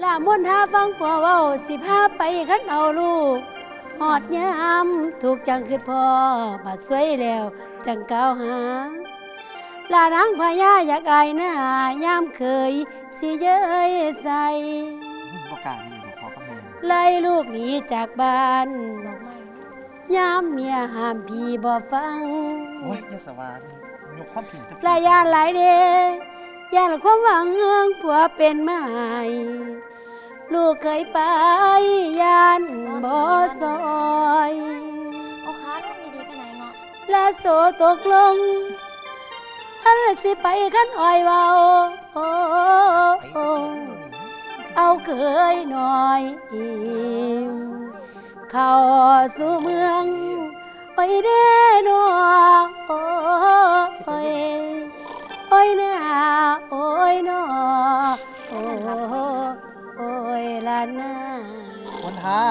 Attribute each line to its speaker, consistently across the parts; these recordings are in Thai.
Speaker 1: ลามนท่าฟังพ่อเว้าสิพาไปคันเอาลูกหอดยามถูกจังคือพ่อบาดสวยแล้ว จังก้าวหาลานางพญาอยากอายหน้ายามเคย สิเย้ยใส่
Speaker 2: ประกล้าศนี่ดอกพ่อกับแม่
Speaker 1: ไล่ลูกหนีจากบ้าน
Speaker 3: บอกไม่
Speaker 1: ยามเมียห้ามพี่บ่ฟัง
Speaker 2: โอ้ยยศวรรณยกความผิดจะ
Speaker 1: ปลายานหลายเด ยานความหวังเงืองผัวเป็นไม้ลูกเคยไปยานบ่ซอย
Speaker 3: เอาขาลงดีๆกันไหนเงาะ
Speaker 1: ลาโสตกลงพันละสิไปขันอ้อยเบาโอ้โอ้เอาเคยหน่อยเข้าสู่เมืองไปเด้อนอโอ้ย โอ้ยนาโอ้ยนอโอ้โอ้ยลานา
Speaker 2: คนทา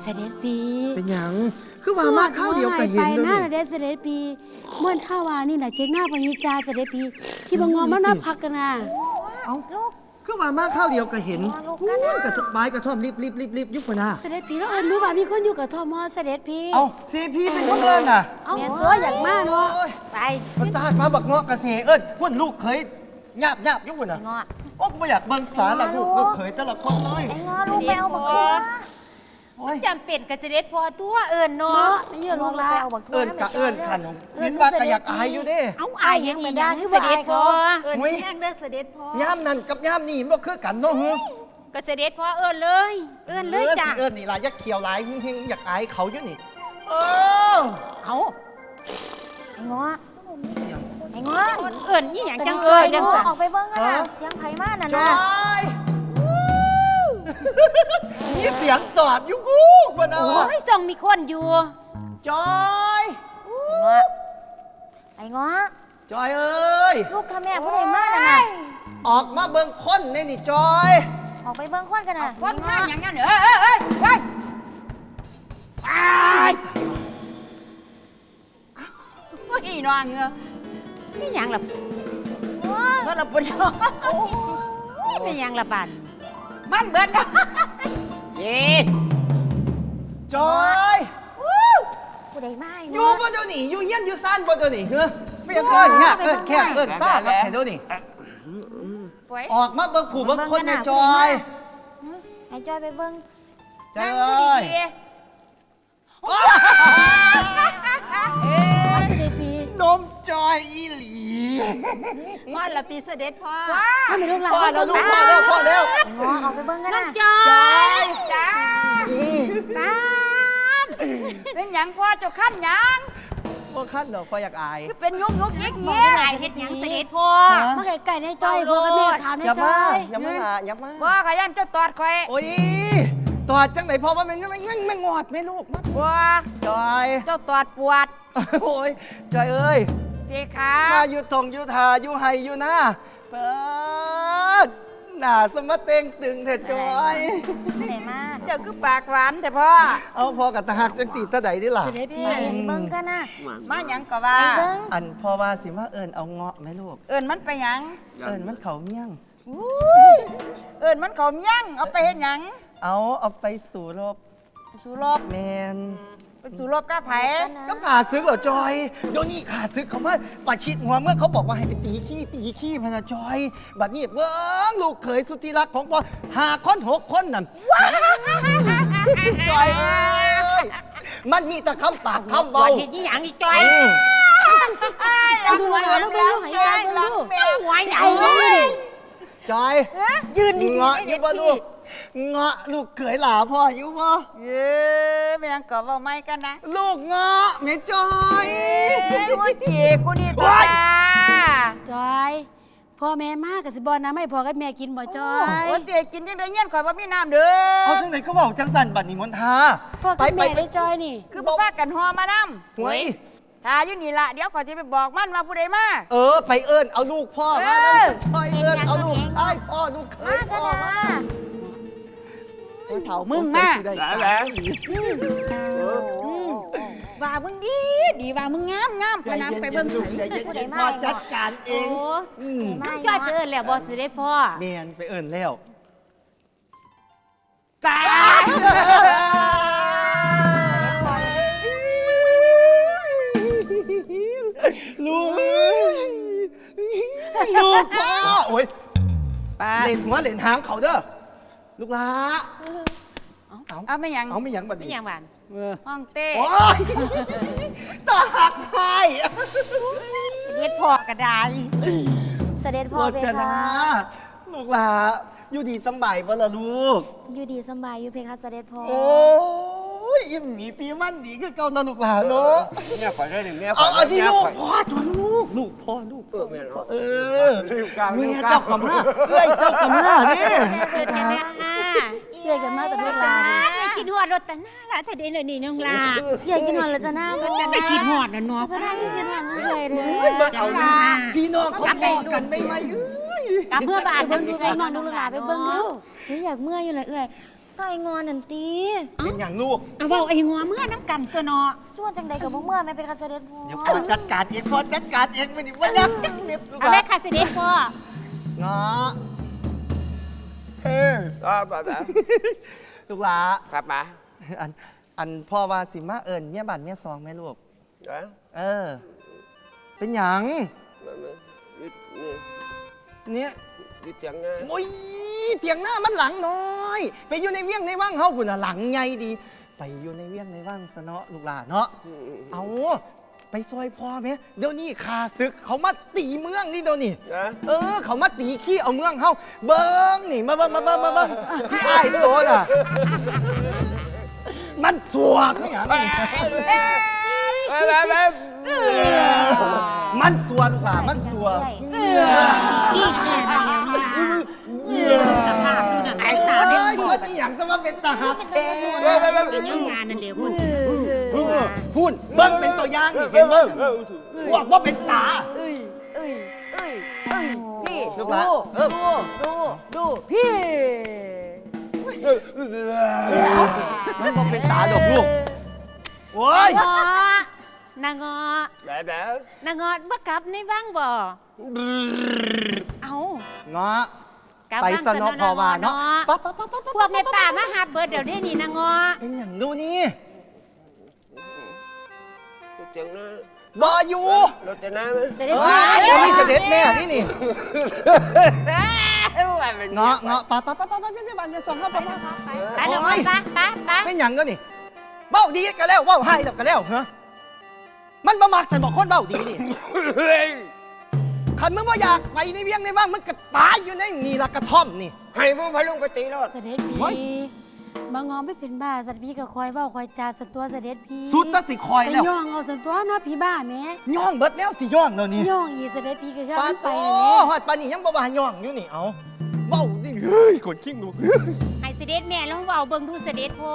Speaker 1: เสด็จปี
Speaker 4: เป็นหยังคือว่ามาข้าวเดียวก็เห็น
Speaker 1: ไป
Speaker 4: เล
Speaker 1: หน้ายเดเสด็จปีเมื่อท่าวานี่แหละเจ๊งหน้าพญิจาเสด็จปี ที่บางงอมาหน้าพักกันนะ
Speaker 4: เอ้า คือว่ามาข้าวเดียวก็เห็นพูนกระทบปลายกระท่อมรีบรีบรีบรีบยุบพนา
Speaker 1: เสด็จปีแล้วเอิญรู้ว่ามีคนอยู่กับทอมอเสด็จปี
Speaker 2: เอาซีพีเป็นคนเอิ้นน่ะ
Speaker 1: เอาเมียตัวอย่างมากเนาะ
Speaker 2: โอ้ย
Speaker 3: ไป
Speaker 2: ภาษาดมาบักเงาะกระเสเอิ้นพุ่นลูกเคยหยาบหยาบอยุบพุ่นน่ะ
Speaker 3: ไอ้เงาะ
Speaker 2: โอ้กูไม่อยากเบิ่งสารละลูกลูกเคยแต่ละคนเลย
Speaker 3: ไอ้เงาะลูกไปเอาบักทัว
Speaker 2: โอ้ย
Speaker 5: จำเป็นกับเสด็จพอตัวเอิญเนาะ
Speaker 1: เนาะไม่เยอะ
Speaker 3: ลู
Speaker 1: ลู
Speaker 3: ก
Speaker 1: ก
Speaker 3: ไป
Speaker 1: ละ
Speaker 3: เอาบักทัว
Speaker 2: เอิ้นกะเอิ้นขันของเห็นว่าก็อยากอายอยู่เด้
Speaker 5: เอาอายยังไม่ได้เสด็จพอ
Speaker 2: เอิ้นอีหยังเด้อเสด็จพ่อย่ามนั่นกับย่ามนี่มันบ่คือกันเนาะฮึ
Speaker 5: กับเสด็จพอเอิญเลย เอิญเลย
Speaker 2: ออ
Speaker 5: จ้ะ
Speaker 2: สิเอิ้นนี่ล่ะอยักเขียวหลายเฮงๆอยากอายเขาอยู่นี่เออ
Speaker 5: เอา
Speaker 3: ไอ้เงาะไอ้เงาะ
Speaker 5: เอิญนี่อย่างจังเอิญจังสัน
Speaker 3: ออกไปเบิ่งกันนะเสียงไผ่มาน่ะ
Speaker 2: จ
Speaker 3: นะ
Speaker 2: อย มีเสียงตอบอยู่กูมันเอา
Speaker 5: โอ้ยส่องมีคนอยู่
Speaker 2: จอย
Speaker 3: เงาะไอ้เงาะ
Speaker 2: จอยเอ้ย
Speaker 3: ลูกทำแม่ผู้ใดมาน่ะนะ
Speaker 2: ออกมาเบิ่งคนในนี่จอย
Speaker 3: ออกไปเบิ่งคนกันนะ
Speaker 5: คนข้า
Speaker 3: ไอ้
Speaker 5: อย่าง
Speaker 3: เงาะ
Speaker 5: นั้นเอ้ยเอ้ยเอ้ยเอ้ยตายโอ้ยนอนเงือไม่ยังละก็ละปุ่นไม่ยังละบัน มันเบิดแล้วเย้
Speaker 2: จอย
Speaker 3: ผู้ใดมาไอ้
Speaker 2: อยู่
Speaker 3: เงาะ
Speaker 2: บ่เดี๋ยวนี้อยู่เฮียนอยู่ซ่านบ่เดี๋ยวนี้เฮ้อไม่อยากเอิ้นเนี่ยเอิ้นแค่เอิ้นซ่าก็แค่เดี๋ยวนี้
Speaker 5: ป่วย
Speaker 2: ออกมาเบิ่งผู้เบิ่งคนในจอย
Speaker 3: ไอ้จอยไปเบิ่ง
Speaker 2: จอยเอ้ย
Speaker 1: เสด็จปี
Speaker 2: นมจอยอีหลี
Speaker 5: ว่าละตีเสด็จพ่อ
Speaker 1: ถ้าไม่ลูกหลาน
Speaker 2: พ่อแล้วลูกพ่อแล้วพ่อแล้ว
Speaker 3: ไอ้เงาะออกไปเบิ่งกันนะ
Speaker 5: จอยจ้าตาลเป็นหยังพ่อเจ้าขั้นหยัง
Speaker 2: บ่คันดอกพ่ออยากอาย
Speaker 5: คือเป็นยุกยุกยิกเงี้ยไอเฮ็ดหยังเสด็จพ่อ
Speaker 1: มาไก่ในจ้อยพ่อกับแม่ถามใน
Speaker 2: อย่า
Speaker 1: จ้
Speaker 2: มา
Speaker 1: อย
Speaker 2: อย่ามาหาอย่ามา
Speaker 5: บ่ขยันเจ้าตอดข่อย
Speaker 2: โอ้ยตอดจังไหนพ่อว่ามันไม่ไม่งอดไหม่ลูกมา
Speaker 5: บ่
Speaker 2: จอย
Speaker 5: เจ้าตอดปวด
Speaker 2: โอ้ยจอยเอ้ย
Speaker 5: พี่ขา
Speaker 2: มาอยู่ทงอยู่ทาอยู่ไฮอยู่หน้าเปิดหน้าสมะเต็งตึงเถอะจอย
Speaker 3: ผู้ใดมา
Speaker 5: เจ้าคือปากหวานแต่พ่อ
Speaker 2: เอาพอกับตาหักจังสีตาใดนี่ล่ะ
Speaker 1: เสด็จปี
Speaker 3: ไปเบิ่งกันนะ
Speaker 5: มาหยังก็ว่า
Speaker 3: ไปเบิ่ง
Speaker 2: อันพอว่าสิมาเอิญเอาเงาะไหมลูก
Speaker 5: เอิ้นมันไปหยัง
Speaker 2: เอิญมันเขาเมี่ยง
Speaker 5: เอิ้นมันเขายังเอาไปเฮ็ดหยัง
Speaker 2: เอาเอาไปสู่รบ
Speaker 5: สู่รบ
Speaker 2: แมน
Speaker 5: ไป สู่รบกับไผ
Speaker 2: ก็ขาซึกเหรอจอยเดี๋ยวนี้ขาซึกเขามาปาชิดหัวเมื่อเขาบอกว่าให้ไปตีขี้ตีขี้พะนะจอย บัดนี้เบิ้งลูกเขยสุดที่รักของพ่อหาคนหกคนนั่นจอยเอ้ยมันมีแต่คำปากคำ
Speaker 5: บ่
Speaker 2: เบา
Speaker 5: เฮ็ดอีหยังนี่จอย
Speaker 2: อืม
Speaker 1: เอาดูหลานลูกไปลูกหายใจลูก
Speaker 5: แม่หวยใหญ่
Speaker 1: เอาเลย
Speaker 2: จอย
Speaker 5: ยืนดี
Speaker 2: เงาะอยู่บ่ลูก เงาะลูกเขยหลาพ่ออยู่บ่
Speaker 5: เอ้ยแม่งก็เว้าไม่กันนะ
Speaker 2: ลูกเงาะแม่จอย
Speaker 5: เอ้ยว่าจีกูนี่ตัว
Speaker 1: จอยพ่อแม่มากกับสิบอลนะไม่พอกับแม่กินบ่จอย
Speaker 5: โอ้เจ๊กินจังไดเงี้ยนข่อยบ่มีน้ำเด้
Speaker 2: เอา
Speaker 5: อ
Speaker 2: จังไหนเขาบอกจังสันบัดนี้มนทา
Speaker 1: พ่อกับแม่ได้จอยนี่
Speaker 5: คือบ่พากันฮอมานำ
Speaker 2: หวย
Speaker 5: ถ้าอยู่นี่ล่ะเดี๋ยวข่อยสิไปบอกมันว่าผู้ใดมา
Speaker 2: เออ ไปเอิญเอาลูกพ่อมา
Speaker 5: เอ
Speaker 2: แล้ว
Speaker 5: อ
Speaker 2: จอยเอิญเอาลูกชายพ่อลูกเข
Speaker 3: มายกัน
Speaker 2: พ่อ
Speaker 3: นะ
Speaker 5: เฒ่ามึงมา
Speaker 2: ได้แล้ว
Speaker 5: ว่ามึงดี ดีว่ามึงงามงาม
Speaker 2: ใจ
Speaker 5: พนำไป
Speaker 2: เย็
Speaker 5: เบิ่
Speaker 2: น
Speaker 5: ง
Speaker 2: ๆลูก
Speaker 5: ไผ
Speaker 2: ใจเย็นๆพ่อจัดการเอง
Speaker 5: โอ้
Speaker 2: อืม
Speaker 3: มา
Speaker 5: จ้อยไปเอิ้นแล้วบ่สิได้พ่อ
Speaker 2: เมียนไปเอิญแล้วลูกลูกพ่อโอ้ย
Speaker 4: ไป
Speaker 2: เล่นหัวเล่นหางเขาเด้อ ลูกหลาเอา
Speaker 5: เอาไม่หยัง
Speaker 2: เอาไม่หยังบัด
Speaker 5: ไม่
Speaker 2: นี้
Speaker 5: หยังหวาน
Speaker 4: เออ
Speaker 5: ห้องเต้
Speaker 2: โอ้ยตาหักไทย
Speaker 5: เฮ็ดพอกระได
Speaker 3: เสด็จพ่อเพ
Speaker 2: กัน
Speaker 3: คะ
Speaker 2: นะลูกหลาอยู่ดีสำบายบ่ล่ะลูก
Speaker 3: อยู่ดีสำบายอยู่เพคะเสด็จพ่อ
Speaker 2: โอ้ ยอิ่มหมีปีมันดีคือเก่านะลูกหลาเนาะ
Speaker 6: เนี่ยขอได้หนึ่งเนี่ย
Speaker 2: เอาอันนี้
Speaker 6: เนี่ย
Speaker 2: ลูก
Speaker 6: ขอ
Speaker 2: พ่อตัวลูกลูกพ่อลูก
Speaker 6: เออแม่นบ่
Speaker 2: เออ
Speaker 6: ลูกกลาง
Speaker 2: เมีย
Speaker 6: ลูกกลาง
Speaker 2: เจ้ากำมาเอ้ยเจ้ากำมาเนี่ย
Speaker 5: เกิดกันนะ
Speaker 1: เกี่ยกันมาแต่ลูกหลาน
Speaker 5: อย่าคิดฮอดรถตะหน้าละถ้าเด้เลยนี่น้องลา
Speaker 1: อยากกินหอนแล้วจะหน้าบ่
Speaker 5: จะได้คิดฮอดน่ะเนาะ
Speaker 1: จะหน้าที่กินหอนเลยเด้
Speaker 2: เฮ้ย
Speaker 1: อ
Speaker 2: เบิ่งเอาดิพี่น้องเขาบอกกันได้ไหมเอ้ย
Speaker 5: กลับเมื่อบาน
Speaker 1: เบิ่งดูไปนอนดูลูกหลานไปเบิ่งดู
Speaker 3: เฮ้ยอยากเมื่อยอยู่เลยเอ้ย ก็ไอ้งอนนันตี
Speaker 2: เป็นอย่างลูก
Speaker 5: เอาเว้าไอ้หัวเมื่อน้ำกันตัวเนาะ
Speaker 3: ส่วนจังใดกับบ่เมื่อยไม่เพคะเสด็จพ่อ
Speaker 2: เดี๋ยวพ่อจัดการเองพ่อจัดการเองไม่ได้ว่าอยากจักเน็บลูก
Speaker 5: เอาแม่
Speaker 2: ลา
Speaker 5: ค่ะเด็จพ่อ
Speaker 2: เงาะเฮ้ย
Speaker 6: อ่าแบบแบบ
Speaker 2: ลูกหลา
Speaker 6: ครับมา
Speaker 2: อันอันพ่อว่าสิมาเอิญเมียบันเมียซองไหมลูก
Speaker 6: เอ้ย
Speaker 2: เออ เป็นหยัง
Speaker 6: มามายึดนี่
Speaker 2: เนี่ย
Speaker 6: ยึดเสียงนะ
Speaker 2: โอ้ยเถียงหน้ามันหลังน้อย ไปอยู่ในเวียงในว่างเฮาพุ่นน่ะหลังใหญ่ดี ไปอยู่ในเวียงในว่างซะเนาะลูกหลานเนาะ
Speaker 6: อืม
Speaker 2: เอาไปซอยพ่อไหมเดี๋ยวนี้ขาศึกเขามาตีเมืองนี่เดี๋ยวนี้
Speaker 6: นะ
Speaker 2: เออ เขามาตีขี้เอาเมืองเฮาเบิ้งนี่มาเบิ้งมาเบิ้งมาเบิ้งพี่ไอ้ายโตน่ะ มันสัวคือหยังนี่
Speaker 6: ไปไปไป
Speaker 2: มันสัวลูกหลานมันสัว
Speaker 5: พี่แก่มาแล้วนะ สภาพดูนั่น
Speaker 2: ไอ้ตาเด็ก
Speaker 5: ก
Speaker 2: คนอีหยังจะมาเป็นทหารแท้
Speaker 5: เป็นยังงานนั่นเดียวพูดสิ
Speaker 2: เออพูดเบิ้งเป็นตัวอย่างนี่เห็นเบิ้งพวกว่าเป็นตา
Speaker 1: เอ้ยเอ้ยเอ้ยเอ้ยพี่
Speaker 2: ลู
Speaker 1: ดูดูดูพี่
Speaker 2: มันบ่เป็นตาดอกลูกโอ้ย
Speaker 5: งอนางอ
Speaker 6: แบบแบบ
Speaker 5: นางอบ่กลับในบ้างบ่ เอ้า
Speaker 2: เงาะ
Speaker 5: กลับ
Speaker 2: ไป
Speaker 5: บ้าง
Speaker 2: สนอพอวาเนาะ
Speaker 5: เนาะ
Speaker 2: ปั๊บปั๊บปั๊บปั๊บ
Speaker 5: พวกแม่ป่ามาหาเบิดเดี๋ยวนี้นี่นางอ
Speaker 2: เป็นอย่างดูนี่
Speaker 6: ยึดเสียงนะ
Speaker 2: บออยู่
Speaker 6: รถจะน้ำไหม
Speaker 1: เสด็จ
Speaker 2: เฮ้
Speaker 1: พ่อย
Speaker 2: นี่เสด็จแม่นี่นี่
Speaker 6: เป็น
Speaker 2: เงาะเงาะปั๊บปั๊บปั๊บปั๊บปั๊บปั๊บปั๊บสองปั๊บปั๊บปั๊บ
Speaker 5: ไปนางอไปไปไป
Speaker 2: เป็นอย่างก็นี่เบ้าดีกันแล้วเบ้าให้แล้วกันแล้วเหรอมันบ่มักใส่บอกคนเบ้าดีนี่
Speaker 6: เฮ้ย
Speaker 2: คันมึงว่าอยากไปในเวียงในว่างมึงก็ตายอยู่ในนี่ละกระท่อมนี่
Speaker 6: ให้พวกพะลุงไปตีรถ
Speaker 1: เสด็จ
Speaker 2: เฮ้ย
Speaker 1: พี่บางงอไม่เป็นบ้าเสด็จพี่ก็คอยเว้าคอยจาสันตัวเสด็จพี่
Speaker 2: สุดตัดสิคอย
Speaker 1: แต่
Speaker 2: แล้ว
Speaker 1: ย่องเอาสันตัวเนาะพี่บ้าแหม่
Speaker 2: ย่องเบิดแล้วสิย่องแล้วนี่
Speaker 1: ย่องอีเสด็จพี่ก็แค่
Speaker 2: ปา
Speaker 1: มัน
Speaker 2: โต
Speaker 1: ไปนั่นแหละ
Speaker 2: หอดปานนี่ยังบ่ว่าย่องอยู่นี่เอาเบ้าดิเฮ้ยขนขิ้งดู
Speaker 5: ให้เสด็จแม่ลองเว้าเบิ่งดูเสด็จพ่อ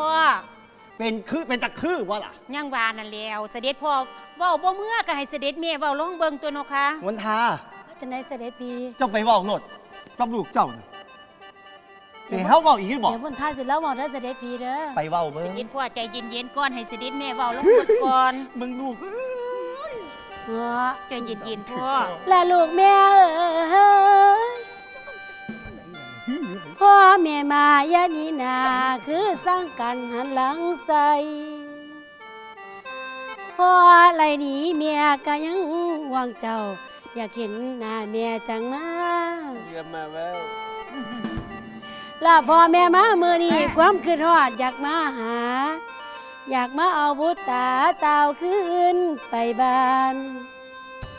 Speaker 2: เป็นคือเป็นตะคือวะล่ะ
Speaker 5: ยังว่านั่นแล้วเสด็จพ่อเว้าบ่เมื่อก็ให้เสด็จแม่เว้าลองเบิ่งตัวเนาะค่ะ
Speaker 2: วันทา
Speaker 1: จะได้เสด็จพี่
Speaker 2: เจ้าไปเว้าโลดกับลูกเจ้าน่ะสิเฮาเว้าอีกบ่
Speaker 1: เดี๋ยวบนท้ายเสร็จแล้วบอกได้เสด็จพี่เด้อ
Speaker 2: ไปเว้า
Speaker 5: เส
Speaker 2: เบิ่ง
Speaker 5: ด็จพ่อใจเย็นๆก่อนให้เสด็จแม่เว้าลองเบิ่งก่อน
Speaker 2: มึงลูกเอ้ย
Speaker 1: เงาะ
Speaker 5: ใจเย็นๆพ่อ
Speaker 1: และลูกแม่เอ้ยพ่อแม่มายานีนาคือสร้างกันหันหลังใส่พ่ออะไรหนีเมียก็ยังห่วงเจ้า อยากเห็นหน้าแม่จังมา
Speaker 6: เยี่ยมมาแล้ว
Speaker 1: ลาพ่อแม่มาเมื่อนี้ความคืนฮอดอยากมาหา อยากมาเอาบุตรตาเต่าขึ้นไปบ้าน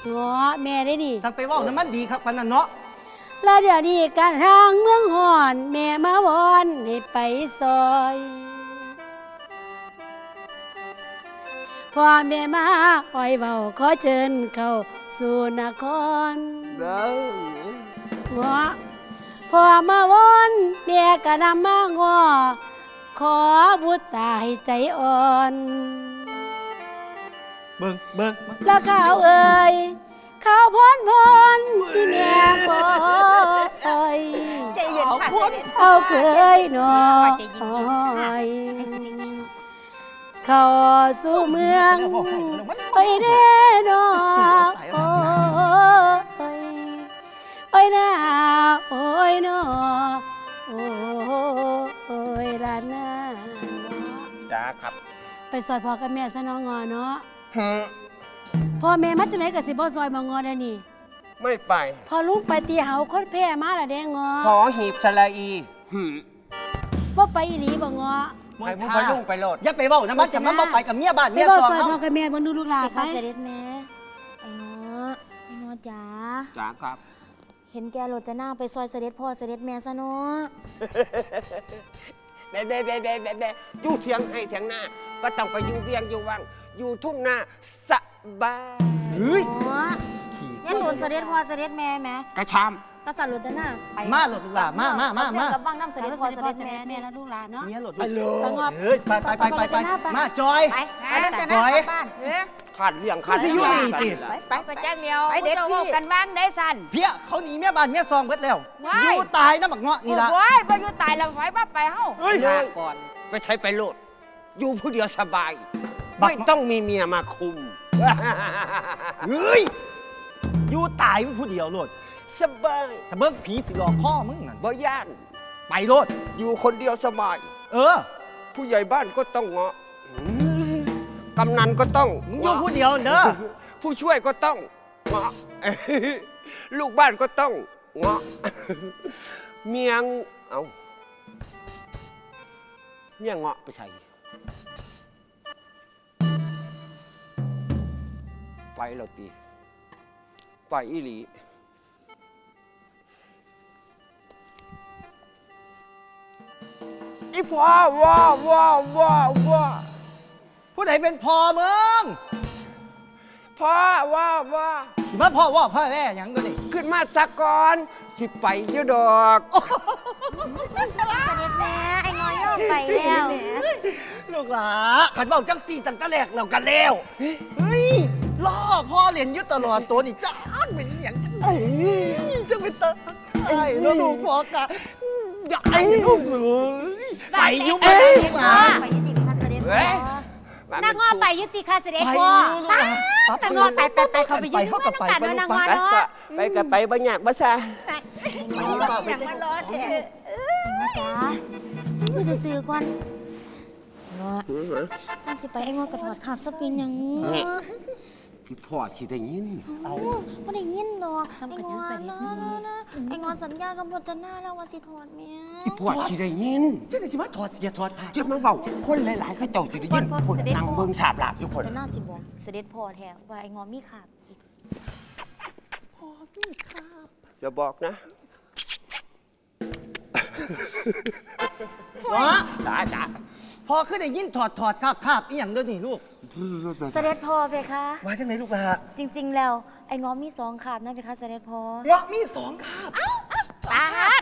Speaker 1: เงาะแม่ได้นี่
Speaker 2: สั่งไปเว้าน้ำมันดีครับปานนั้นเนาะ
Speaker 1: และเดี๋ยวนี้การทางเมืองหอน แม่มาวอนให้ไปซอย พ่อแม่มาอ้อยเบาขอเชิญเข้าสู่นคร
Speaker 6: แล้ว
Speaker 1: เงาะพ่อมาวอนแม่ก็นำมางอขอบุตรตาให้ใจอ่อน
Speaker 2: เบิ่งเบิ่งเบิ่ง
Speaker 1: แล้วข้าวเอ่ยข้าวพรพรที่แม่ขอเอ่ย
Speaker 5: ใจเย็นค่ะเสด็จ
Speaker 1: เอาเคยหน่อ
Speaker 5: ใจเย็นๆค่ะ
Speaker 1: ย
Speaker 5: ให้เสด็จแม่
Speaker 1: เข้าสู่เมืองไปเด้อหนอโอ้ยโอ้ยนาโอ้ยหนอโอ้ยลานา
Speaker 6: จ้าครับ
Speaker 1: ไปซอยพ่อกับแม่ซะน้องงอเนาะ
Speaker 6: ฮึ
Speaker 1: พ่อแม่มาจังไหนก็สิบ่ซอยมางอได้นี่
Speaker 6: ไม่ไป
Speaker 1: พอลุงไปตีเฮาคนแพ้มาละเด้งอ
Speaker 6: หอหีบสระอีหึ
Speaker 1: บ่ไปอีหลีบ่งอ
Speaker 6: ให้ผู้พลุงไปโหลด
Speaker 2: อย่าไปเว้านะมันจะมันบ่ไปกับเมียบ้าน
Speaker 1: ไป
Speaker 2: เมีย
Speaker 1: บ่
Speaker 2: ซอง
Speaker 1: ซอย
Speaker 2: เฮา
Speaker 1: พ่อกับแม่เบิ่งดูลูกหลาน
Speaker 3: ไป
Speaker 1: ไป
Speaker 3: ค่ะเสด็จแม่ไอ้ง้อไอ้ง้อจ๋า
Speaker 6: จ้าครับ
Speaker 3: เห็นแกโรจนาไปซอยเสด็จพ่อเสด็จแม่ซะเนาะ
Speaker 6: เบ๊ะเบ๊ะเบ๊ะเบ๊ะเบ๊ะเบ๊ะอยู่เถียงให้เถียงหน้าก็ต้องไปอยู่เวียงอยู่วัง อยู่ทุ่งนาสบาย
Speaker 2: เฮ้ย
Speaker 3: ง้อยันโดนเสด็จพ่อเสด็จแม่แหม
Speaker 6: กระชาม
Speaker 3: กษัตริย์โรจนาไป
Speaker 2: มาโหลดลูกหลานมามามามา
Speaker 3: กับบ้างน้ำเส
Speaker 1: เส
Speaker 3: ด็
Speaker 1: ด็
Speaker 3: จ
Speaker 1: จ
Speaker 3: พ่
Speaker 1: พ่
Speaker 3: อ
Speaker 1: อ
Speaker 3: เส
Speaker 1: เส
Speaker 3: ด็
Speaker 1: ด็
Speaker 3: จ
Speaker 1: จ
Speaker 3: แม่
Speaker 1: แม่แม่และลูกหลานเนาะ
Speaker 2: เมียโหลด
Speaker 1: ไป
Speaker 2: ลูก
Speaker 1: เลยงอ
Speaker 2: เฮ้ยไปไปไปไปไปมาจอย
Speaker 5: ไป
Speaker 2: มาจอย
Speaker 6: ขาดเรื่องขาด
Speaker 2: มันสิอยู่นี่ติ
Speaker 5: ไปไปไปแจ้งเดียวไปเด็ดพี่กันบ้างได้สัน
Speaker 2: เพี้ยเขาหนีเมียบ้านเมียซองเบิดแล้ว
Speaker 5: ว้าย
Speaker 2: อยู่ตายนะบักเงาะนี่ละ
Speaker 5: โอ้ยไปอยู่ตายแล้วไฟมาไปเฮา
Speaker 2: เฮ้ย
Speaker 6: ลาก่อนไปใช้ไปโหลด อยู่ผู้เดียวสบาย
Speaker 2: บัก
Speaker 6: ไม่ต้องมีเมียมาคุม
Speaker 2: เฮ้ยอยู่ตายผู้เดียวโลด
Speaker 6: สบาย
Speaker 2: ถ้าเบิ่งผีสิหลอกพ่อมึงนั่น
Speaker 6: บ่ย่าน
Speaker 2: ไปโลด
Speaker 6: อยู่คนเดียวสบาย
Speaker 2: เออ
Speaker 6: ผู้ใหญ่บ้านก็ต้องเงาะกำนันก็ต้อง
Speaker 2: มึงอยู่ผู้เดียวเด้อ
Speaker 6: ผู้ช่วยก็ต้องเงาะ ลูกบ้านก็ต้องเงาะ เมียงเอาเมียงเงาะไปใส่ไปแล้วตีไปอีหลี อีพ่อว้าว้าว้าว้า
Speaker 2: ผู้ใดเป็นพ่อมึง
Speaker 6: พ่อว่าว่า
Speaker 2: สิมาพ่อว่าพ่อแม่หยังก็นี่
Speaker 6: ขึ้นมาสักก่อนสิไปอยุดอก
Speaker 3: เสด็จแม่ไอ้ง้อยอมไปแล้ว
Speaker 2: ลูกหลาขันเบาจังสี่ตั้งแต่แรกแล้วกันแล้วเฮ้ยล่อพ่อเรียนอยุตลอดตัวนี่จ้างเป็นอหย่างจังไงจะเป็นตาไอ้แล้วลูกพ่อกะอยากไอ้ลูกสู ไปอยุ่งไปได้ลูกหลา
Speaker 3: ไปยุติค่ะเสด็จพ่
Speaker 6: เฮ้ย
Speaker 3: อ
Speaker 5: นางงอไปยุติค่ะเสด็จ
Speaker 2: ไป
Speaker 5: พ่อ
Speaker 2: ลูกหลานา
Speaker 5: งงอไปไปไปเขาไปยืน
Speaker 2: เข้ากับไป
Speaker 5: กัน
Speaker 2: ไป
Speaker 5: เนาะ
Speaker 2: ลูก
Speaker 5: นาง
Speaker 2: ไป
Speaker 5: งอเนาะ
Speaker 6: ไปกับไปบ่อยากบ่ซะ
Speaker 5: อย่างมารอแท้
Speaker 3: นะจ๊ะมือซื้อๆก่อนเนาะการสิไปไอ้งอกระถอดขับสปริงหยัง
Speaker 6: พี่พ่อสิได้ยิน
Speaker 3: เอาไม่ได้ยินหรอกไอ้งอนะนะไอ้งอสัญญากับรจนาแล้วว่าสิถอดแม่
Speaker 6: พี่พ่อสิได้ยิน
Speaker 2: เจ้าหน้าที่มาถอดเสียถอดผ้า
Speaker 6: จะมาเบาคนหลายๆเขาเจ้าสิได้ยินคนนั่งเบิ่งสาบลาบอยู่คน
Speaker 3: จะน่าสิบอกเสด็จพ่อแท้ว่าไอ้งอมีขาบอีก
Speaker 6: จะบอกนะ
Speaker 2: วะ
Speaker 6: ตาจ้า
Speaker 2: พอขึ้นได้ยินถอดถอดคาบคาบอีหยังเด้อนี่ลูก
Speaker 3: เสด็จพ่อเพคะ
Speaker 2: ว่าจังไหนลูกหลา
Speaker 3: จริง ๆ แล้วไอ้งอมีสองขาบนะเพคะเสด็จพ่อ
Speaker 2: เงาะมีสองคาบ
Speaker 5: ปาด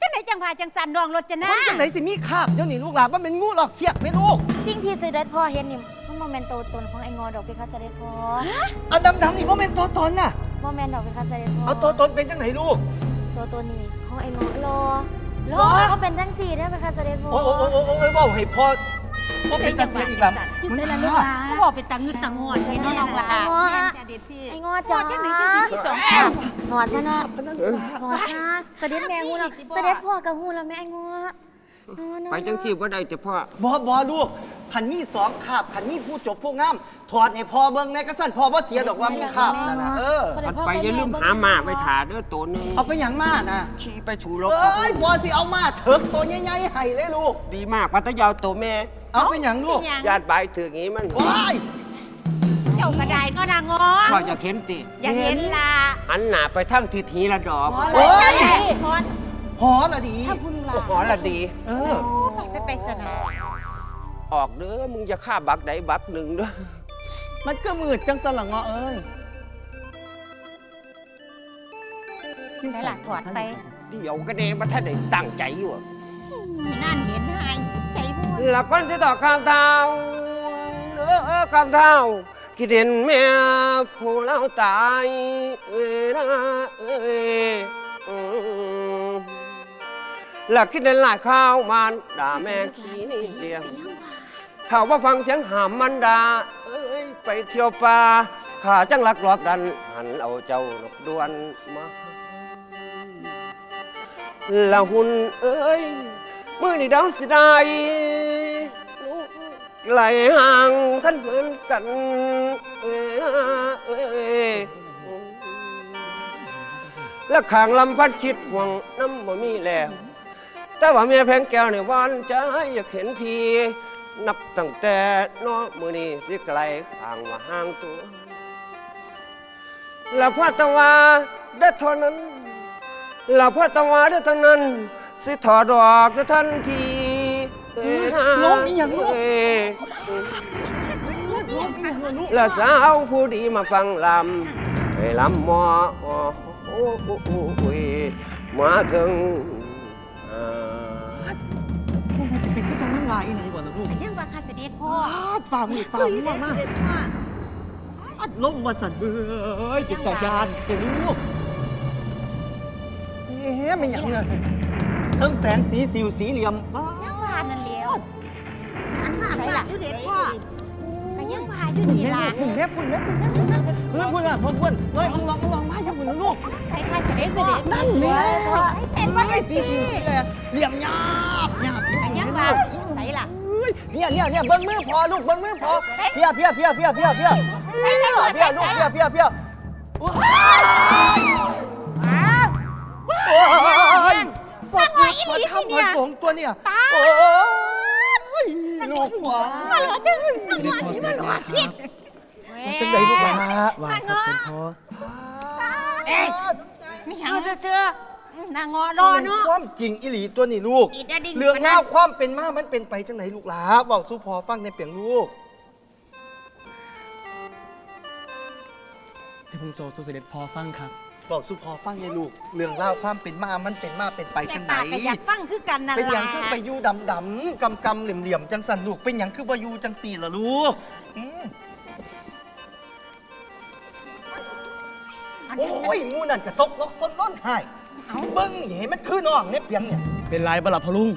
Speaker 5: จังไหนจังพาจังสันดองรถจะนะ
Speaker 2: มันจังไหนสิมีคาบเดี๋ยวนี้ลูกหลาว่าเป็นงูหลอกเสียบไหมลูก
Speaker 3: สิ่งที่เสด็จพ่อเห็นนี่มันโมเมนต์ตัวตนของไอ้งอดอกเพคะเสด็จพ่อ
Speaker 2: เอาดำๆนี่เพราะเป็นตัวตนน่ะ
Speaker 3: โมเมนต์ดอกเพคะเสด็จพ่อ
Speaker 2: เอาตัวตนเป็นจังไหนลูก
Speaker 3: ตัวตัวนี้ของไอ้งอรอ รอก็เป็นทั้งสี่ได้ไหมคะเสด็จพ่อ
Speaker 2: โอ้โอ้โอ้โอ้โอ้บอกให้พ่อพ่อเป็นตาเสียอีกแล้ว
Speaker 1: อยู่เสร็จแล้วลูกหลาน
Speaker 5: เขาบอกเป็นตาเงึดตางอนใช่เนาะน้องหลา
Speaker 3: ไอ้งอ
Speaker 5: แม่แต่เด็ดพี่
Speaker 3: ไอ้งอจ้า
Speaker 5: จังไหนจังที่สองข้าง
Speaker 3: หนอนซะนะหนอจ้าเสด็จแม่งูแล้วเสด็จพ่อกับงูแล้วแม่ไอ้งอ
Speaker 6: ไปจังสิบ่ได้แต่พ่อ
Speaker 2: บอบอลูกขันมีสองคาบขันมีผู้จบผู้งาม ถอดให้พ่อเบิ่งในกระสันพ่อว่าเสียดอกว่ามีคาบนั่นนะเออ
Speaker 6: มันไปอย่าลืมหาหมาไปถาเด้อตัวหนึง
Speaker 2: เอาไปอย่างมากนะ
Speaker 6: ขี่ไปถูรถ
Speaker 2: เอ้ยบอสิเอามาเถิกตัวใหญ่ๆให้เลยลูก
Speaker 6: ดีมากพัทยาวตัวแม่
Speaker 2: เอาไปอย่างลูก
Speaker 5: เป็นหยัง
Speaker 6: ญาติบายถืองี้มัน
Speaker 2: ว้าย
Speaker 5: เจ้ากระไดเนาะนางงอ
Speaker 6: พ่อจะเข็นติ
Speaker 5: อยากเห็นล่ะ
Speaker 6: อันหนาไปทั้งทิศทีละดอก
Speaker 2: โอ้ย
Speaker 5: พอน
Speaker 2: หอละดี
Speaker 3: ถ้าคุณหลา
Speaker 6: หอละดี
Speaker 2: เออ
Speaker 5: ไปไปไปสนะ
Speaker 6: ออกเด้อมึงจะฆ่าบักใดบักหนึ่งเด้อ
Speaker 2: มันก็มืดจังสลังเงาะเอ้ย
Speaker 5: ใช่ล่ะถอดไป
Speaker 6: เดี๋ยวก็เดมาท่านได้ตั้งใจอยู่
Speaker 5: นั่นเห็นหายใจม่วน
Speaker 6: แล้วก้อนที่ต่อข้ามเท้าเออข้ามเท้าคิดเห็นแม่ผู้เล่าตายเอ้ยนะเอ้ย อืมแล้วคิดเห็นหลายข้าวมันด่าแม่ขี้นี่เดียวถ้าว่าฟังเสียงหามมันดาเอ้ยไปเที่ยวป่าข้าจังลักหลอบดัน หันเอาเจ้านกดวนมาละหุ่นเอ้ยมือนี่ดาวสิได้ไหลห่างขั้นเหมือนกันเอ้ยเอ้ยและขางลำพัดชิดห่วงน้ำบ่มีแล้ว แต่ว่าเมียแพงแก้วเนี่ยหวานใจอยากเห็นพี่ นับตั้งแต่น้อมือนี้สิไกลห่างว่าห่างตัวแล้วพ่อตะวาได้เท่านั้นแล้วพ่อตะวาได้เท่านั้น สิถอดดอกได้ทันทีเอ้ยนะ
Speaker 2: ร้องอีหยังลูก
Speaker 6: เอ้ยแล้วสาวผู้ดีมาฟังลำให้ลำหมอโอ้โอ้โอ้โอ้โอ้ยมาถึงา
Speaker 2: อีหลีบ่ล่ะลูก
Speaker 5: ยังว่าข้าเสด็จพ่อ
Speaker 2: ปาดฝ่ามือฝ่ามือมากมากอัดลมมาสั่นเบ้ยเป็นตายานเทลูกเอ๊ะไม่หยังเนี่ยทั้งแสงสีสิวสีเหลี่ยม
Speaker 5: ยังว่านั่นแล้ว
Speaker 4: สามหาบาทอยู่เด็ดพ่อ
Speaker 5: ก็ยังว่าอยู่นี่ล่ะ
Speaker 2: คุณแม่คุณแม่คุณแม่คุณแม่เพื่อนคุณอะเพื่อนเพื่อนเฮ้ยอาลองอาลองมาอยู่บนลูก
Speaker 5: ใส่ข้าเสด็จเสด็จ
Speaker 2: นั่นแหละ
Speaker 5: เสร็จว่า
Speaker 2: เฮ้สีสิวสีเลยเหลี่ยมหยาบหยาบยั
Speaker 5: งว่าใส่ล่ะ
Speaker 2: เฮ้ยเนี่ยเนี่ยเนี่ยเบิ้งมือพอลูกเบิ้งมือพอเพียเพียเพียเพียเพียเพีย
Speaker 5: ใส่ใส่หัว
Speaker 2: เพี
Speaker 5: ใส่
Speaker 2: ยลูก
Speaker 5: ใส่
Speaker 2: เพียเพียเพียโอ้ย
Speaker 5: ว่าไงอีหลีที่
Speaker 7: ทำ
Speaker 5: เนี่
Speaker 7: มายสองตัวเนี่ย
Speaker 2: โอ้ยลูกขวา
Speaker 5: มาหลอจังมาหลอที่มาหลอที่
Speaker 2: จังไดลูกหลาว่าครับเป็นพอ
Speaker 4: เอ้ยไม่หยังเชื่อๆ นางงอรอเนาะ
Speaker 2: ความจริงอีหลีตัวนี่ลูก
Speaker 4: อีดาดิ่ง
Speaker 2: เรื่อง
Speaker 4: ปานนั้น
Speaker 2: เล่าวความเป็นมามันเป็นไปจังไหนลูกหลาบอกสู้พอฟังในเปียงลูก
Speaker 8: ที่ผมโซสู่เสด็จพอฟังครับ
Speaker 2: บอกสู้พอฟังในลูก เรื่องเล่าวความเป็นมามันเป็นมาเป็นไป
Speaker 4: แม่
Speaker 2: จังไหน
Speaker 4: ตาก็อยากฟังคือกันนั่น
Speaker 2: เป็นหยั
Speaker 4: ล่ะ
Speaker 2: งคือไปอยู่ดำดำๆกำกำเหลี่ยมเหลี่ยมๆจังสันลูก เป็นหยังคือไปอยู่จังสี่ล่ะลูกอืมโอ้ยหมูนั่นกระซกลกซนล้นหาย เบิ้งนี่เห็นมันคือน้องเนี่ยเปียงเนี่ย
Speaker 8: เป็นไรบลับพะลุง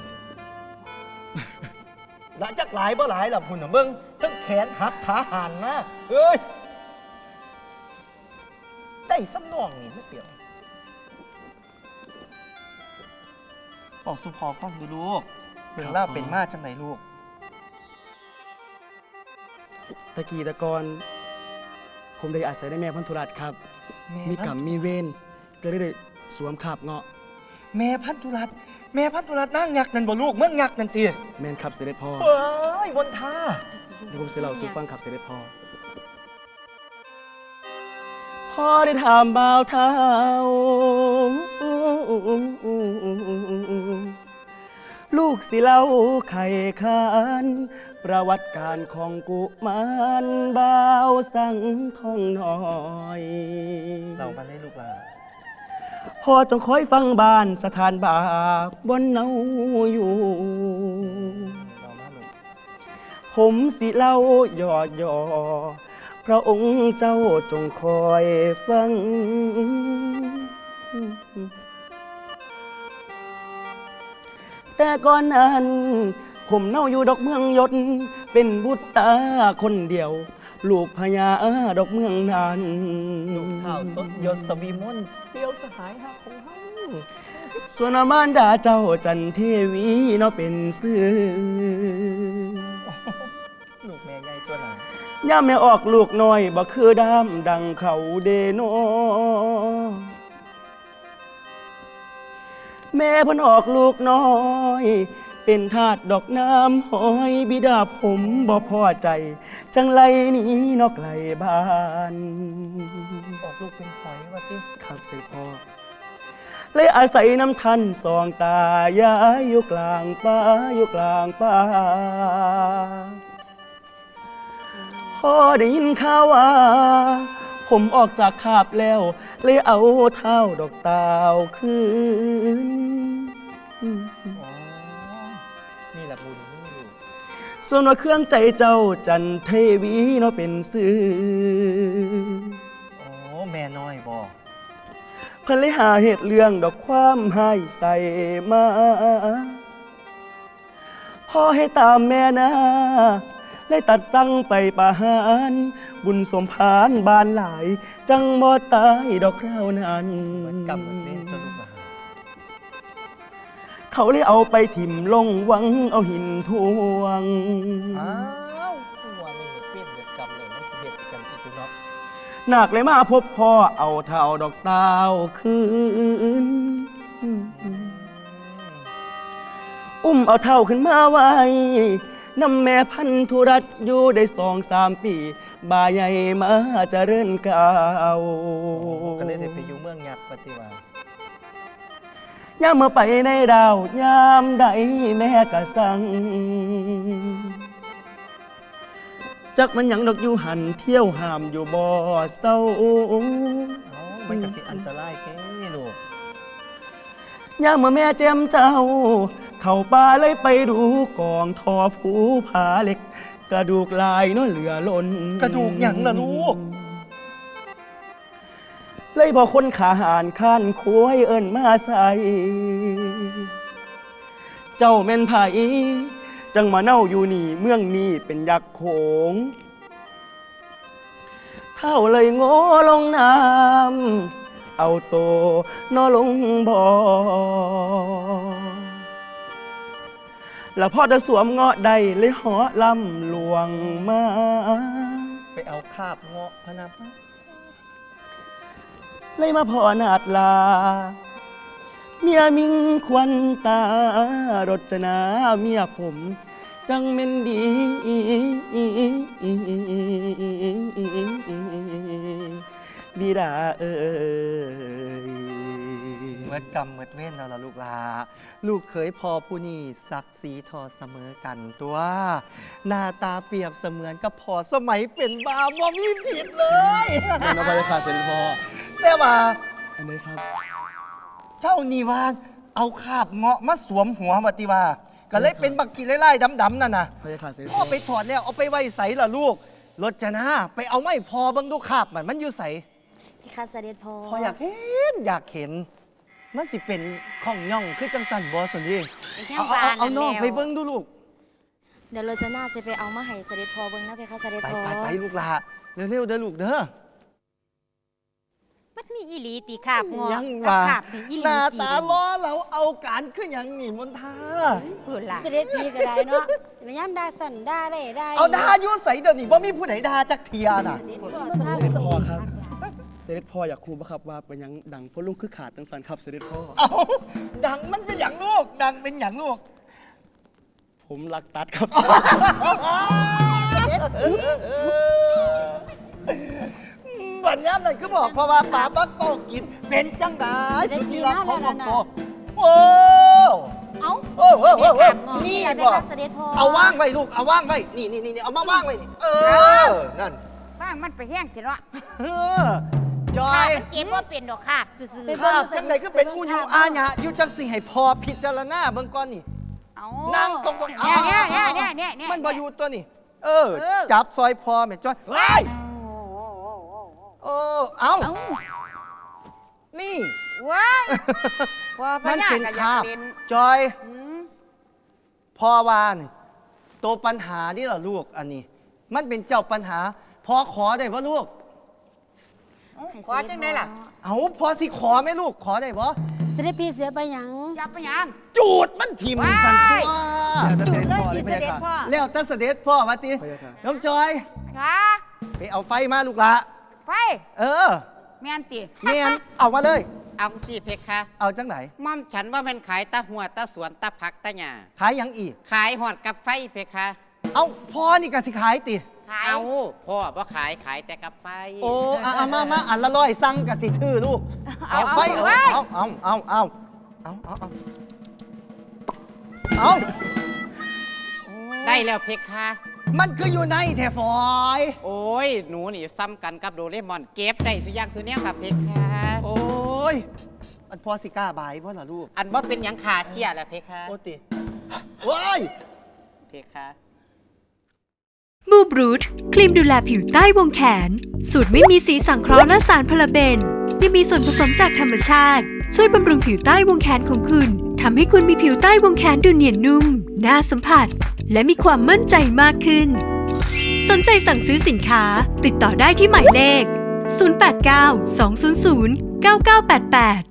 Speaker 2: หลังจากหลายบ่หลายล่ะพุ่นน่ะเบิ้งทั้งแขนหักขาหันมาเอ้ยได้สำนองนี่ไม่เปลี่ยนบอกสุพอฟังดูลูกเรื่องเล่าวเป็นมาจังไหนลูก
Speaker 8: ตะกี้ตะกอนผมได้อาศัยในแม่พันธุรัตน์ครับ มีกรรมมีเวรก็เลยได้ สวมขาบเงาะ
Speaker 2: แม่พันธุรัตน์แม่พันธุรัตน์นั่งยักษ์นั่นบ่ลูกเมื่อยักษ์นั่นเตีย
Speaker 8: แม่นครับเสด็จพ่อ
Speaker 2: เอ้ยบนท่า
Speaker 8: เดี๋ยวผมจะเล่าสู่ฟังครับเสด็จพ่อ พ่อได้ถามบ่าวเท้าลูกสิเล่าไข่ขานประวัติการของกุมารบ่าวสังทองน้อย
Speaker 2: เรามาได้ลูกหลาน
Speaker 8: พ่อจงคอยฟังบ้านสถานบาปบนเนาอยู่ ผมสิเล่าย่อย่อพระองค์เจ้าจงคอยฟัง แต่ก่อนนั้น ผมเน่าอยู่ดอกเมืองยศเป็นบุตรตาคนเดียว ลูกพญาดอกเมืองนั้น
Speaker 2: ลูกข้าวสดยศสวีมนเซียวสหายหักของเฮา
Speaker 8: ส่วนอมานดาเจ้าจันเทวีเนาะเป็นซื้อ
Speaker 2: ลูกแม่ใหญ่ตัวไหน
Speaker 8: ย่าแม่ออกลูกน้อยบ่คือดำดังเขาเดโนแม่เพิ่นออกลูกน้อย เป็นทาสดอกน้ำหอยบิดาผมบ่พอใจ จังไรหนี้นอกไกลบ้าน
Speaker 2: ออกลูกเป็นหอยวะติ
Speaker 8: ครับเสด็จพ่อเลยอาศัยน้ำทันสองตายายอยู่กลางป่าอยู่กลางป่าพอได้ยินข่าวว่า ผมออกจากคาบแล้ว เลยเอาเท้าดอกตาวคืน ส่วนว่าเครื่องใจเจ้าจันเทวีเนาะเป็นซื้อ
Speaker 2: อ๋อแม่น้อยบอก
Speaker 8: เพิ่นเลยหาเหตุเรื่องดอกความให้ใส่มาพอให้ตามแม่นะเลยตัดสั่งไปประหารบุญสมพานบานหลาย จังบ่ตายดอกคราวนั้น
Speaker 2: เหมือนกรรมเหมือนเล่นตัวลูกหลาน
Speaker 8: เขาเลยเอาไปถิ่มลงวังเอาหินทวง
Speaker 2: อ้าว
Speaker 8: กูว่ามัเปลี่ยนกรรเลยมั
Speaker 2: นเด็ดกันอีกแล้ว
Speaker 8: หนักเลยมาพบพ่อเอาเท่าดอกเต้าคืน อุ้มเอาเท่าขึ้นมาไว้นำแม่พันธุรัตอยู่ได้สองสามปี บาใหญ่มาเริ่นเก่า
Speaker 2: ก็เลยได้ไปอยู่เมืองยักษ์ปฏิวัติ
Speaker 8: ย่ามเมื่อไปในดาวยามใดแม่กะสัง จักมันหยังดอกอยู่หันเที่ยวหามอยู่บ่อเศร้า
Speaker 2: เอ้ามันก็สิอันตรายแก่ลูก
Speaker 8: ย่ามเมื่อแม่แจมเจ้า เข้าป่าเลยไปดูกองทอผูผาเหล็ก กระดูกลายเน้อเหลือล้น
Speaker 2: กระดูกหยังล่ะลูก
Speaker 8: เลยพอคนขาหานข้านคุยเอิ้นมาใส่เจ้าแม่นไผจังมาเน่าอยู่นี่เมืองนี้เป็นยักษ์โขงเท่าเลยโง่ลงน้ำเอาโตนอลงบ่อแล้วพ่อจะสวมเงาะใดเลยหอลำหลวงมา
Speaker 2: ไปเอาคาบเงาะพะนะ
Speaker 8: เลยมาพอนาดลา เมียมิงควันตารจนาเมียผม จังเม็นดี บิดาเอ่ย
Speaker 2: เมื่อกรรมเมื่อเว้นแล้วล่ะลูกลา ลูกเคยพอผู้นี้ศักดิ์ศรีทอเสมอกันตัว หน้าตาเปรียบเสมือนกับพอสมัยเป็นบาบ่มีผิดเลย
Speaker 8: มันเอาไปขาเสร็จพอ
Speaker 2: แต่ว่า
Speaker 8: อันนี้ครับ
Speaker 2: เจ้านี่ว่าเอาคาบเงาะมาสวมหัวมาติว่า ก็เลยเป็นบักกีไล่ๆดำๆนั่นน่ะ
Speaker 8: พยาขาดเสร็จ
Speaker 2: พ่อไปถอดแล้วเอาไปไว้ใสล่ะลูกรถจะนะไปเอาไม่พอเบังดูคาบมันมันอยู่ใส
Speaker 3: พี่คะเสด็จพ่อ
Speaker 2: พออยากเห็นอยากเห็น มันสิเป็นของย่องคือจังสันบอสันดี
Speaker 5: เป็นแค่
Speaker 2: เอา
Speaker 5: วา
Speaker 2: เอา
Speaker 5: น
Speaker 2: เอาน้อง
Speaker 5: แล้ว
Speaker 2: ไปเบิ้งดูลูก
Speaker 3: เดี๋ยวเราจะน่าจะไปเอามาให้เสด็จพ่อเบิ่งนะพี่คะเสด็จ
Speaker 2: ไป
Speaker 3: พ่อ
Speaker 2: ไปไปลูกหลาเร็วๆเด้อลูกเด้อ
Speaker 5: มันมีอีหลีตีขาบงอ
Speaker 2: ยัง
Speaker 5: กับ
Speaker 2: ว่า
Speaker 5: ขาบนี่อีห
Speaker 2: ห
Speaker 5: ลี
Speaker 2: น้า
Speaker 5: ตี
Speaker 2: ตาล้อเราเอาการขึ้นอย่างนี่มนท่า
Speaker 5: พูดล่ะ
Speaker 1: เสด็จพี่ก็ได้เนาะไม่ย้ำด่าสั่นด่าได้ได้
Speaker 2: เอาดาอยุ่ใสเดี๋ยวนี้บ่มีผู้ใดดาจักเทียน่ะ
Speaker 1: เสด็จพ่อ
Speaker 8: เส
Speaker 1: ทาง
Speaker 8: ด็จ
Speaker 1: ส
Speaker 8: พ่อ
Speaker 1: ม
Speaker 8: ครับ เสด็จพ่ออยากคูบ่ครับว่าเป็นหยังดังพ่อลุงคือขาดจังสันครับเสด็จพ่อ
Speaker 2: เอาดังมันเป็นอย่างลูก ดังเป็นอย่างลูก
Speaker 8: ผมรักตัดครับ
Speaker 2: บัญญัตินั่นก็บอกเพราะว่าป่าบักโตกิน เป็นจังไดสุดที่รักของบักโตโอ้
Speaker 3: เอ้า
Speaker 2: โอ้โอ้โอ้โอ้
Speaker 3: ขาบงอ
Speaker 2: นี่
Speaker 3: อย่าไป
Speaker 2: บอก
Speaker 3: คะเสด็จพ่อ
Speaker 2: เอาว่างไว้ลูกเอาว่างไว้นี่นี่นี่เอามาว่างไว้นี่เออนั่น
Speaker 5: บ้างมันไปแห้งทีเนาะ
Speaker 2: เออจอ
Speaker 5: ขาบ
Speaker 2: ย
Speaker 5: มันเก็บว่าเป็นดอกขาบซื่อ
Speaker 1: ไป
Speaker 5: ๆ
Speaker 1: เบิ่ง
Speaker 2: จังไดก็เป็นงูอยู่อาญะอยู่จังสิให้พอพิจารณาเบิ่งก่อนนี่
Speaker 5: เอา
Speaker 2: นั่งตรงๆ
Speaker 5: เนี่ยเนี่ยเนี่ยเนี่ยเนี่ยเนี่ย
Speaker 2: มันบอยู่ตัวนี่เออ
Speaker 5: เออ
Speaker 2: จับซอยพอแม่จอยเฮ้ยโอ้ เอา
Speaker 5: เอ้า
Speaker 2: นี่
Speaker 5: ว้ายพอพ
Speaker 2: มัน
Speaker 5: ญา
Speaker 2: เป็น
Speaker 5: ก็อยา
Speaker 2: คากบ
Speaker 5: เป็น
Speaker 2: จอย
Speaker 5: อืม
Speaker 2: พอวานตัวปัญหานี่เหรอลูกอันนี้ มันเป็นเจ้าปัญหา พอขอได้ปะลูก
Speaker 5: ขอจังได้ล่ะ
Speaker 2: เอาพอสิขอไหมลูกขอได้ปะ
Speaker 1: เสด็จพี่เสียไปหยัง
Speaker 5: จับไปยัง
Speaker 2: จูดมันทิม
Speaker 5: ว้าย
Speaker 2: สันตัว
Speaker 8: จุดเลยที่เสด็จพ่อ
Speaker 2: แล้วแตาเสด็จพ่อมาติ
Speaker 8: พยาค่ะ
Speaker 2: น้องจอย
Speaker 5: ค่ะ
Speaker 2: ไปเอาไฟมาลูกละ
Speaker 5: ไฟ
Speaker 2: เออ
Speaker 5: แม่นติ
Speaker 2: เมียนเอามาเลย
Speaker 9: เอาสิเพคะ
Speaker 2: เอาจังไหน
Speaker 9: ม่อมฉันว่ามันขายตาหัวตาสวนตาผักตาหญ้า
Speaker 2: ขายหยังอีก
Speaker 9: ขายหอดกับไฟเพคะ
Speaker 2: เอาพ่อนี่ก็สิขายติ
Speaker 5: ขาย
Speaker 9: เอาพ่อว่าขายขายแต่กับไฟ
Speaker 2: โอ้เอาเอามามาอันละร้อยสั่งกับสิชื่อลูกเอาไฟเอาเอาเอาเอาเอาเอาเอาเอา
Speaker 9: ได้แล้วเพคะ
Speaker 2: มันคืออยู่ในแถฟอย
Speaker 9: โอ้ย หนูนี่ซ้ำกันกับโดเรมอน เก็บได้สุอยางสุเนี้ยกับเพคะ
Speaker 2: โอ้ย มันพอสิกล้าบายบ่ล่ะลูก
Speaker 9: อันว่าเป็นหยังขาเสียแหละเพคะ
Speaker 2: โอติว้าย
Speaker 9: เพคะ
Speaker 10: มูบรูทครีมดูแลผิวใต้วงแขน สูตรไม่มีสีสังเคราะห์และสารพาราเบนยังมีส่วนผสมจากธรรมชาติ ช่วยบำรุงผิวใต้วงแขนของคุณทำให้คุณมีผิวใต้วงแขนดูเนียนนุ่ม น่าสัมผัส และมีความมั่นใจมากขึ้น สนใจสั่งซื้อสินค้า ติดต่อได้ที่หมายเลข 089 200 9988